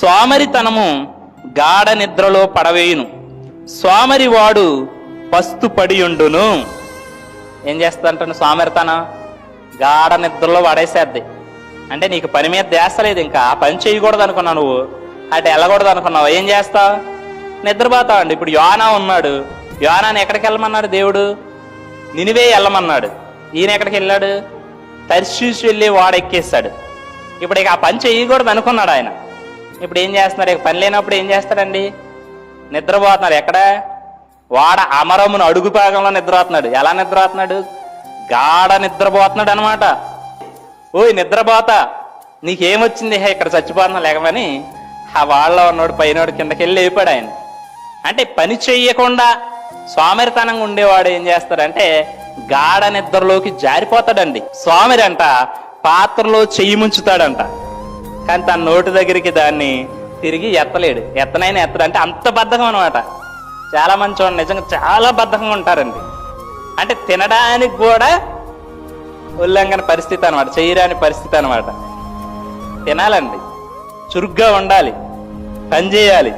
సోమరితనము గాఢ నిద్రలో పడవేయును. సోమరివాడు వాడు పస్తు ఏం చేస్తుంటాను సోమరితనం? గాఢ నిద్రలో పడేసేద్ది. అంటే నీకు పని మీద దేస్తలేదు ఇంకా. ఆ పని చేయకూడదు అనుకున్నావు నువ్వు. అటు వెళ్ళకూడదు అనుకున్నావు. ఏం చేస్తావు? నిద్రపోతావు అండి. ఇప్పుడు యోనా ఉన్నాడు. యోనాని ఎక్కడికి వెళ్ళమన్నాడు దేవుడు? నినివే వెళ్ళమన్నాడు. ఈయన ఎక్కడికి వెళ్ళాడు? తర్శీసు వెళ్ళి వాడెక్కేస్తాడు ఇప్పుడు ఇక ఆ పని చేయకూడదు అనుకున్నాడు ఆయన. ఇప్పుడు ఏం చేస్తున్నారు? ఇక పని లేనప్పుడు ఏం చేస్తాడండి నిద్రపోతున్నారు ఎక్కడ? వాడ అమరమును అడుగు భాగంలో నిద్రపోతున్నాడు. ఎలా నిద్రపోతున్నాడు? గాఢ నిద్రపోతున్నాడు అనమాట ఓయ్ నిద్రపోతా. నీకేమొచ్చింది? హే ఇక్కడ చచ్చిపోతున్నా లేకమని ఆ వాళ్ళలో ఉన్నోడు పైనోడు కిందకి వెళ్ళి లేపాడు ఆయన. అంటే పని చెయ్యకుండా స్వామిరితనంగా ఉండేవాడు ఏం చేస్తాడంటే గాఢ నిద్రలోకి జారిపోతాడండి. స్వామిరంట పాత్రలో చెయ్యి ముంచుతాడంట. కానీ తన నోటి దగ్గరికి దాన్ని తిరిగి ఎత్తలేడు. ఎత్తనైనా ఎత్తడు. అంటే అంత బద్ధకం అనమాట చాలా మంది చూడండి నిజంగా చాలా బద్ధకంగా ఉంటారండి. అంటే తినడానికి కూడా ఉల్లంఘన పరిస్థితి అనమాట చేయరాని పరిస్థితి అనమాట తినాలండి. చురుగ్గా ఉండాలి. పని చేయాలి.